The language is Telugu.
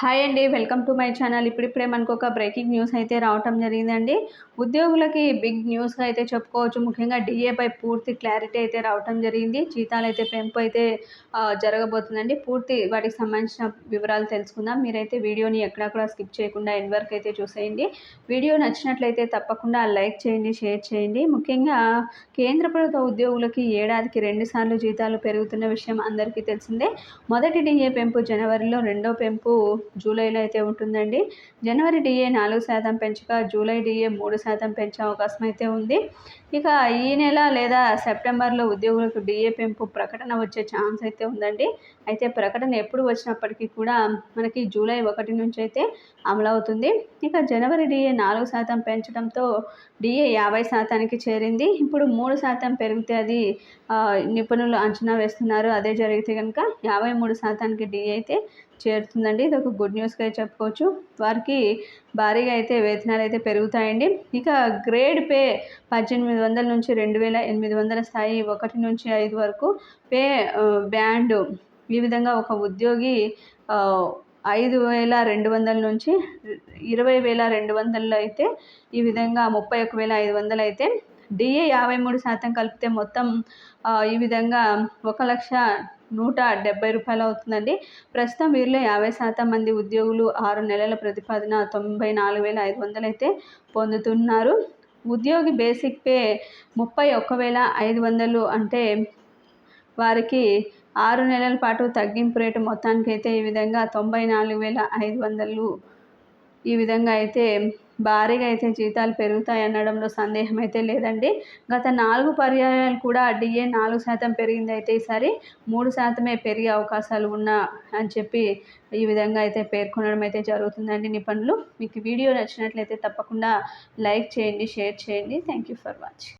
హాయ్ అండి వెల్కమ్ టు మై ఛానల్. ఇప్పుడిప్పుడే మనకు ఒక బ్రేకింగ్ న్యూస్ అయితే రావటం జరిగిందండి. ఉద్యోగులకి బిగ్ న్యూస్గా అయితే చెప్పుకోవచ్చు. ముఖ్యంగా డిఏపై పూర్తి క్లారిటీ అయితే రావటం జరిగింది. జీతాలు అయితే పెంపు అయితే జరగబోతుందండి. పూర్తి వాటికి సంబంధించిన వివరాలు తెలుసుకుందాం. మీరైతే వీడియోని ఎక్కడా కూడా స్కిప్ చేయకుండా ఎండ్ వరకు అయితే చూసేయండి. వీడియో నచ్చినట్లయితే తప్పకుండా లైక్ చేయండి షేర్ చేయండి. ముఖ్యంగా కేంద్ర ప్రభుత్వ ఉద్యోగులకి ఏడాదికి రెండుసార్లు జీతాలు పెరుగుతున్న విషయం అందరికీ తెలిసిందే. మొదటి డిఏ పెంపు జనవరిలో రెండో పెంపు జూలైలో అయితే ఉంటుందండి. జనవరి డిఏ నాలుగు శాతం పెంచగా జూలై డిఏ మూడు శాతం పెంచే అవకాశం అయితే ఉంది. ఇక ఈ నెల లేదా సెప్టెంబర్లో ఉద్యోగులకు డిఏ పెంపు ప్రకటన వచ్చే ఛాన్స్ అయితే ఉందండి. అయితే ప్రకటన ఎప్పుడు వచ్చినప్పటికీ కూడా మనకి జూలై ఒకటి నుంచి అయితే అమలవుతుంది ఇక జనవరి డిఏ నాలుగు శాతం పెంచడంతో డిఏ యాభై శాతానికి చేరింది. ఇప్పుడు మూడు శాతం పెరిగితే అది నిపుణులు అంచనా వేస్తున్నారు. అదే జరిగితే కనుక యాభై మూడు శాతానికి డిఏ అయితే చేరుతుందండి. ఇది ఒక గుడ్ న్యూస్గా చెప్పుకోవచ్చు. వారికి భారీగా అయితే వేతనాలు అయితే పెరుగుతాయండి. ఇక గ్రేడ్ పే పద్దెనిమిది వందల నుంచి రెండు వేల ఎనిమిది వందల స్థాయి ఒకటి నుంచి ఐదు వరకు పే బ్యాండ్ ఈ విధంగా ఒక ఉద్యోగి ఐదు వేల రెండు వందల నుంచి ఇరవై వేల రెండు వందలు అయితే ఈ విధంగా ముప్పై ఒక వేల ఐదు వందలు అయితే డిఏ యాభై మూడు శాతం కలిపితే మొత్తం ఈ విధంగా ఒక లక్ష నూట డెబ్బై రూపాయలు అవుతుందండి. ప్రస్తుతం వీరిలో యాభై శాతం మంది ఉద్యోగులు ఆరు నెలల ప్రతిపాదన తొంభై నాలుగు వేల ఐదు వందలు అయితే పొందుతున్నారు. ఉద్యోగి బేసిక్ పే ముప్పై ఒక్క వేల ఐదు వందలు అంటే వారికి ఆరు నెలల పాటు తగ్గింపు రేటు మొత్తానికి అయితే ఈ విధంగా తొంభై నాలుగు వేల ఐదు వందలు ఈ విధంగా అయితే భారీగా అయితే జీతాలు పెరుగుతాయి అనడంలో సందేహం అయితే లేదండి. గత నాలుగు పర్యాయాలు కూడా డిఏ నాలుగు శాతం పెరిగింది అయితే ఈసారి మూడు శాతమే పెరిగే అవకాశాలు ఉన్నా అని చెప్పి ఈ విధంగా అయితే పేర్కొనడం అయితే జరుగుతుందండి నిపుణులు మీకు వీడియో నచ్చినట్లయితే తప్పకుండా లైక్ చేయండి షేర్ చేయండి. Thank you for watching.